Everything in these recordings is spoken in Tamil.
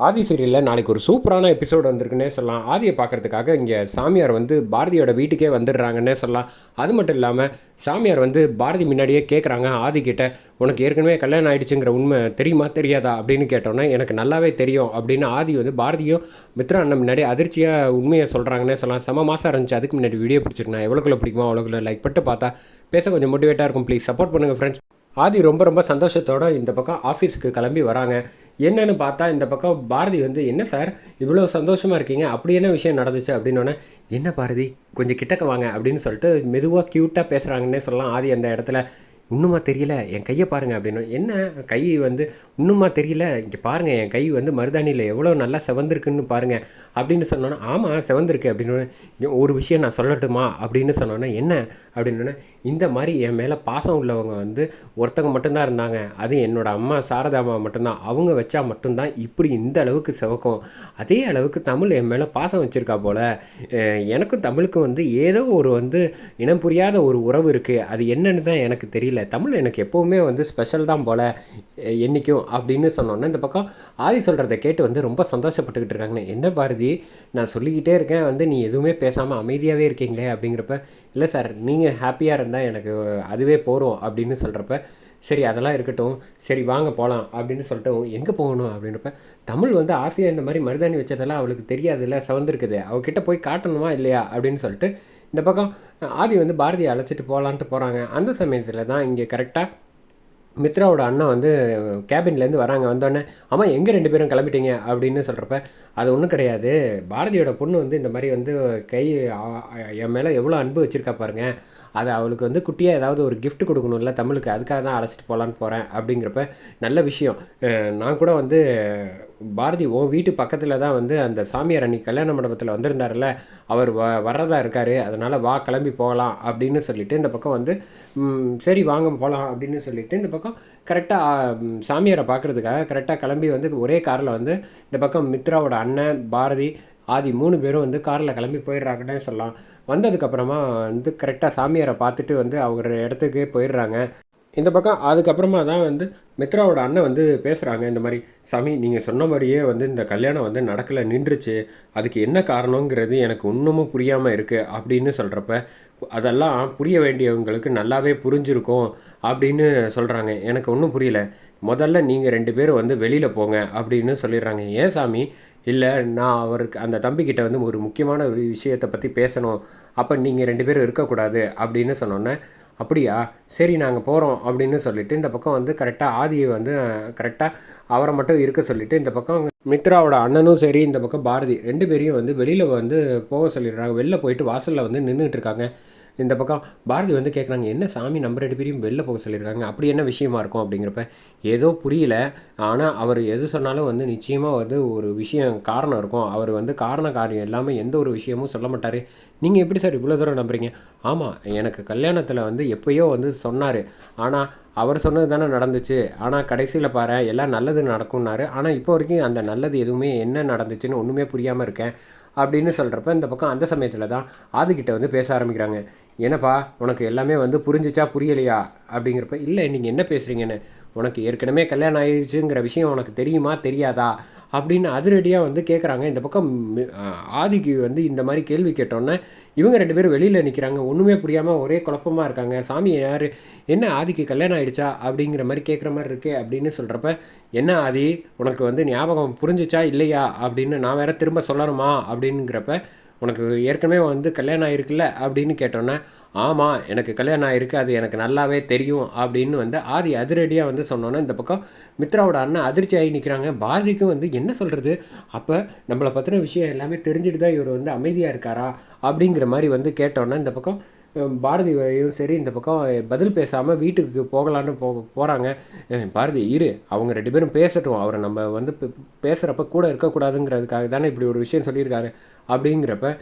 ஆதி சீரியலில் நாளைக்கு ஒரு சூப்பரான எபிசோடு வந்திருக்குன்னே சொல்லலாம். ஆதியை பார்க்கறதுக்காக இங்கே சாமியார் வந்து பாரதியோட வீட்டுக்கே வந்துடுறாங்கன்னே சொல்லலாம். அது மட்டும் இல்லாமல் சாமியார் வந்து பாரதி முன்னாடியே கேட்குறாங்க ஆதி கிட்ட உனக்கு ஏற்கனவே கல்யாணம் ஆயிடுச்சுங்கிற உண்மை தெரியுமா தெரியாதா? அப்படின்னு கேட்டோன்னே எனக்கு நல்லாவே தெரியும். அப்படின்னு ஆதி வந்து பாரதியும் மித்ரா அண்ணன் முன்னாடி அதிர்ச்சியாக உண்மையை சொல்கிறாங்கன்னே சொல்லலாம். செம மாதம் இருந்துச்சு. அதுக்கு முன்னாடி வீடியோ பிடிச்சிருக்கேன் எவ்வளோக்குள்ள பிடிக்குமோ அவ்வளோக்குள்ள லைக் பட்டு பார்த்தா பேச கொஞ்சம் மோட்டிவேட்டாக இருக்கும். ப்ளீஸ் சப்போர்ட் பண்ணுங்கள் ஃப்ரெண்ட்ஸ் ஆதி ரொம்ப ரொம்ப சந்தோஷத்தோடு இந்த பக்கம் ஆஃபீஸுக்கு கிளம்பி வராங்க. என்னன்னு பார்த்தா இந்த பக்கம் பாரதி வந்து என்ன சார்? இவ்வளோ சந்தோஷமாக இருக்கீங்க. அப்படி என்ன விஷயம் நடந்துச்சு? அப்படின்னோடனே என்ன பாரதி? கொஞ்சம் கிட்டக்க வாங்க. அப்படின்னு சொல்லிட்டு மெதுவாக க்யூட்டாக பேசுகிறாங்கன்னே சொல்லலாம். ஆதி அந்த இடத்துல இன்னுமா தெரியல என் கையை பாருங்கள் அப்படின்னு. என்ன? கை வந்து இன்னுமா தெரியல இங்கே பாருங்கள் என் கை வந்து மருதாணியில் எவ்வளோ நல்லா செவந்திருக்குன்னு பாருங்கள் அப்படின்னு சொன்னோன்னே ஆமாம் செவந்திருக்கு அப்படின்னு. ஒரு விஷயம் நான் சொல்லட்டுமா? அப்படின்னு சொன்னோன்னா என்ன? அப்படின்னு. இந்த மாதிரி என் மேலே பாசம் உள்ளவங்க வந்து ஒருத்தவங்க மட்டும்தான் இருந்தாங்க. அது என்னோடய அம்மா சாரதாம்மா மட்டும்தான். அவங்க வச்சா மட்டும்தான் இப்படி இந்த அளவுக்கு சிவக்கும். அதே அளவுக்கு தமிழ் என் மேலே பாசம் வச்சுருக்கா போல். எனக்கும் தமிழுக்கும் வந்து ஏதோ ஒரு வந்து இனம் புரியாத ஒரு உறவு இருக்குது அது என்னன்னு தான் எனக்கு தெரியல. தமிழ் எனக்கு எப்போவுமே வந்து ஸ்பெஷல் தான் போல் என்றைக்கும் அப்படின்னு சொன்னோன்னே இந்த பக்கம் ஆதி சொல்கிறத கேட்டு வந்து ரொம்ப சந்தோஷப்பட்டுக்கிட்டு இருக்காங்கன்னு என்ன பாரதி நான் சொல்லிக்கிட்டே இருக்கேன் வந்து நீ எதுவுமே பேசாமல் அமைதியாகவே இருக்கீங்களே அப்படிங்கிறப்ப இல்லை சார் நீங்கள் ஹாப்பியாக இருந்தால் எனக்கு அதுவே போகிறோம் அப்படின்னு சொல்கிறப்ப சரி அதெல்லாம் இருக்கட்டும். சரி வாங்க போகலாம் அப்படின்னு சொல்லிட்டு எங்கே போகணும்? அப்படின்றப்ப தமிழ் வந்து ஆசையாக இந்த மாதிரி மருதாணி வச்சதெல்லாம் அவளுக்கு தெரியாதுல்ல சவந்திருக்குது. அவகிட்ட போய் காட்டணுமா இல்லையா? அப்படின்னு சொல்லிட்டு இந்த பக்கம் ஆதி வந்து பாரதியை அழைச்சிட்டு போகலான்ட்டு போகிறாங்க அந்த சமயத்தில் தான் இங்கே கரெக்டாக மித்ராவோட அண்ணன் வந்து கேபின்லேருந்து வராங்க. வந்தோடனே ஆமாம் எங்கே ரெண்டு பேரும் கிளம்பிட்டீங்க? அப்படின்னு சொல்கிறப்ப அது ஒன்றும் கிடையாது. பாரதியோட பொண்ணு வந்து இந்த மாதிரி வந்து கை என் மேலே எவ்வளோ அன்பு வச்சுருக்கா பாருங்கள் அது அவளுக்கு வந்து குட்டியாக ஏதாவது ஒரு gift கொடுக்கணும்ல தமிழுக்கு. அதுக்காக தான் அழைச்சிட்டு போகலான்னு போகிறேன் அப்படிங்கிறப்ப நல்ல விஷயம். நான் கூட வந்து பாரதி உன் வீட்டு பக்கத்தில் தான் வந்து அந்த சாமியார் அன்னைக்கு கல்யாண மண்டபத்தில் வந்திருந்தாருல்ல அவர் வ வர்றதா இருக்கார் அதனால் வா கிளம்பி போகலாம் அப்படின்னு சொல்லிட்டு இந்த பக்கம் வந்து சரி வாங்க போகலாம் அப்படின்னு சொல்லிட்டு இந்த பக்கம் கரெக்டாக சாமியாரை பார்க்குறதுக்காக கரெக்டாக கிளம்பி வந்து ஒரே காரில் வந்து இந்த பக்கம் மித்ராவோட அண்ணன் பாரதி ஆதி மூணு பேரும் வந்து காரில் கிளம்பி போயிடுறாங்கன்னே சொல்லலாம். வந்ததுக்கப்புறமா வந்து கரெக்டாக சாமியாரை பார்த்துட்டு வந்து அவர் இடத்துக்கு போயிடுறாங்க. இந்த பக்கம் அதுக்கப்புறமா தான் வந்து மித்ராவோட அண்ணன் வந்து பேசுகிறாங்க இந்த மாதிரி சாமி நீங்கள் சொன்ன மாதிரியே வந்து இந்த கல்யாணம் வந்து நடக்கலை நின்றுச்சு. அதுக்கு என்ன காரணங்கிறது எனக்கு இன்னமும் புரியாமல் இருக்குது அப்படின்னு சொல்கிறப்ப அதெல்லாம் புரிய வேண்டியவங்களுக்கு நல்லாவே புரிஞ்சிருக்கும் அப்படின்னு சொல்கிறாங்க எனக்கு ஒன்றும் புரியல. முதல்ல நீங்கள் ரெண்டு பேரும் வந்து வெளியில் போங்க அப்படின்னு சொல்லிடுறாங்க. ஏன் சாமி? இல்லை நான் அவருக்கு அந்த தம்பிக்கிட்ட வந்து ஒரு முக்கியமான ஒரு விஷயத்தை பற்றி பேசணும். அப்போ நீங்கள் ரெண்டு பேரும் இருக்கக்கூடாது அப்படின்னு சொன்னோன்னே அப்படியா? சரி நாங்கள் போகிறோம் அப்படின்னு சொல்லிவிட்டு இந்த பக்கம் வந்து கரெக்டாக ஆதியை வந்து கரெக்டாக அவரை மட்டும் இருக்க சொல்லிவிட்டு இந்த பக்கம் மித்ராவோட அண்ணனும் சரி இந்த பக்கம் பாரதி ரெண்டு பேரையும் வந்து வெளியில் வந்து போக சொல்லிடுறாங்க. வெளில போயிட்டு வாசலில் வந்து நின்றுட்டு இருக்காங்க. இந்த பக்கம் பாரதி வந்து கேட்குறாங்க என்ன சாமி நம்ம ரெண்டு பேரையும் வெளில போக சொல்லியிருக்காங்க? அப்படி என்ன விஷயமா இருக்கும்? அப்படிங்கிறப்ப ஏதோ புரியல. ஆனால் அவர் எது சொன்னாலும் வந்து நிச்சயமாக வந்து ஒரு விஷயம் காரணம் இருக்கும். அவர் வந்து காரண காரியம் எல்லாமே எந்த ஒரு விஷயமும் சொல்ல மாட்டார். நீங்கள் எப்படி சார் இவ்வளோ தூரம் நம்புறீங்க? ஆமாம் எனக்கு கல்யாணத்தில் வந்து எப்பயோ வந்து சொன்னார். ஆனால் அவர் சொன்னது தானே நடந்துச்சு. ஆனால் கடைசியில் பாரு எல்லாம் நல்லது நடக்கும்னாரு. ஆனால் இப்போ வரைக்கும் அந்த நல்லது எதுவுமே என்ன நடந்துச்சுன்னு ஒன்றுமே புரியாமல் இருக்கேன் அப்படின்னு சொல்கிறப்ப இந்த பக்கம் அந்த சமயத்தில் தான் ஆதிக்கிட்ட வந்து பேச ஆரம்பிக்கிறாங்க. என்னப்பா உனக்கு எல்லாமே வந்து புரிஞ்சிச்சா புரியலையா? அப்படிங்கிறப்ப இல்லை நீங்கள் என்ன பேசுகிறீங்கன்னு உனக்கு ஏற்கனவே கல்யாணம் ஆயிடுச்சுங்கிற விஷயம் உனக்கு தெரியுமா தெரியாதா? அப்படின்னு அதிரடியாக வந்து கேட்குறாங்க இந்த பக்கம் ஆதிக்கு வந்து இந்த மாதிரி கேள்வி கேட்டோன்னே இவங்க ரெண்டு பேரும் வெளியில் நிற்கிறாங்க ஒன்றுமே புரியாமல் ஒரே குழப்பமாக இருக்காங்க. சாமி யார்? என்ன ஆதிக்கு கல்யாணம் ஆகிடுச்சா அப்படிங்கிற மாதிரி கேட்குற மாதிரி இருக்கே அப்படின்னு சொல்கிறப்ப என்ன ஆதி? உனக்கு வந்து ஞாபகம் புரிஞ்சிச்சா இல்லையா? அப்படின்னு நான் வேற திரும்ப சொல்லணுமா? அப்படிங்கிறப்ப உனக்கு ஏற்கனவே வந்து கல்யாணம் ஆகிருக்குல்ல அப்படின்னு கேட்டோன்னே ஆமாம் எனக்கு கல்யாணம் ஆகிருக்கு அது எனக்கு நல்லாவே தெரியும் அப்படின்னு வந்து ஆதி அதிரடியாக வந்து சொன்னோன்னே இந்த பக்கம் மித்ராவோட அண்ணன் அதிர்ச்சி ஆகி நிற்கிறாங்க பாதிக்கும் வந்து என்ன சொல்கிறது அப்போ நம்மளை பற்றின விஷயம் எல்லாமே தெரிஞ்சுட்டு தான் இவர் வந்து அமைதியாக இருக்காரா அப்படிங்கிற மாதிரி வந்து கேட்டோன்னே இந்த பக்கம் பாரதி சரி இந்த பக்கம் பதில் பேசாமல் வீட்டுக்கு போகலான்னு போ போகிறாங்க பாரதி இரு. அவங்க ரெண்டு பேரும் பேசட்டும். அவரை நம்ம வந்து பேசுகிறப்ப கூட இருக்கக்கூடாதுங்கிறதுக்காக தானே இப்படி ஒரு விஷயம் சொல்லியிருக்காரு அப்படிங்கிறப்ப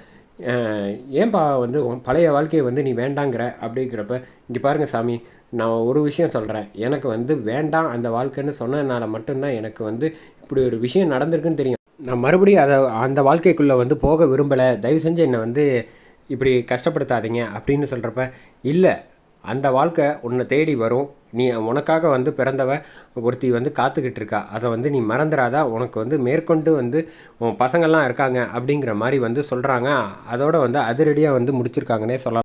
ஏன்பா வந்து உன் பழைய வாழ்க்கையை வந்து நீ வேண்டாங்கிற அப்படிங்கிறப்ப இங்கே பாருங்கள் சாமி நான் ஒரு விஷயம் சொல்கிறேன் எனக்கு வந்து வேண்டாம் அந்த வாழ்க்கைன்னு சொன்னதுனால மட்டும்தான் எனக்கு வந்து இப்படி ஒரு விஷயம் நடந்திருக்குன்னு தெரியும். நான் மறுபடியும் அதை அந்த வாழ்க்கைக்குள்ளே வந்து போக விரும்பலை. தயவு செஞ்சு என்னை வந்து இப்படி கஷ்டப்படுத்தாதீங்க அப்படின்னு சொல்கிறப்ப இல்லை அந்த வாழ்க்கை உன்னை தேடி வரும். நீ உனக்காக வந்து பிறந்தவ ஒருத்தி வந்து காத்துக்கிட்டு இருக்கா. அதை வந்து நீ மறந்துடாதா உனக்கு வந்து மேற்கொண்டு வந்து உன் பசங்கள்லாம் இருக்காங்க. அப்படிங்கிற மாதிரி வந்து சொல்கிறாங்க அதோட வந்து அதிரடியாக வந்து முடிச்சிருக்காங்கன்னே சொல்லலாம்.